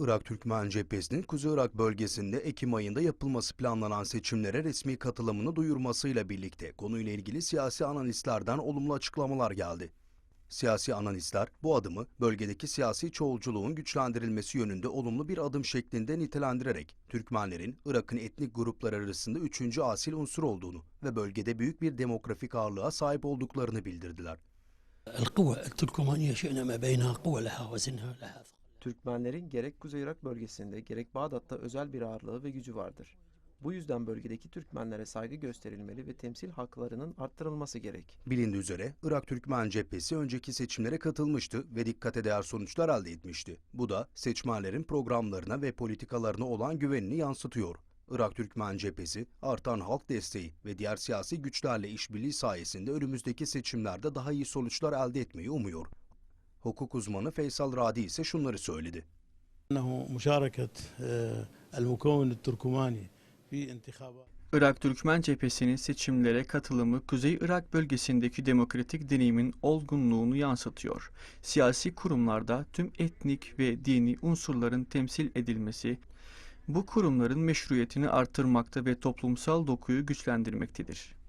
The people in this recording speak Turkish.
Irak Türkmen Cephesi'nin Kuzey Irak bölgesinde Ekim ayında yapılması planlanan seçimlere resmi katılımını duyurmasıyla birlikte konuyla ilgili siyasi analistlerden olumlu açıklamalar geldi. Siyasi analistler bu adımı bölgedeki siyasi çoğulculuğun güçlendirilmesi yönünde olumlu bir adım şeklinde nitelendirerek Türkmenlerin Irak'ın etnik gruplar arasında üçüncü asil unsur olduğunu ve bölgede büyük bir demografik ağırlığa sahip olduklarını bildirdiler. القوى التركمانية شئنا ما بينها قوة لها وزنها لها Türkmenlerin gerek Kuzey Irak bölgesinde gerek Bağdat'ta özel bir ağırlığı ve gücü vardır. Bu yüzden bölgedeki Türkmenlere saygı gösterilmeli ve temsil haklarının arttırılması gerek. Bilindiği üzere Irak Türkmen Cephesi önceki seçimlere katılmıştı ve dikkate değer sonuçlar elde etmişti. Bu da seçmenlerin programlarına ve politikalarına olan güvenini yansıtıyor. Irak Türkmen Cephesi, artan halk desteği ve diğer siyasi güçlerle işbirliği sayesinde önümüzdeki seçimlerde daha iyi sonuçlar elde etmeyi umuyor. Hukuk uzmanı Feysal Radi ise şunları söyledi. Irak Türkmen cephesinin seçimlere katılımı Kuzey Irak bölgesindeki demokratik deneyimin olgunluğunu yansıtıyor. Siyasi kurumlarda tüm etnik ve dini unsurların temsil edilmesi, bu kurumların meşruiyetini artırmakta ve toplumsal dokuyu güçlendirmektedir.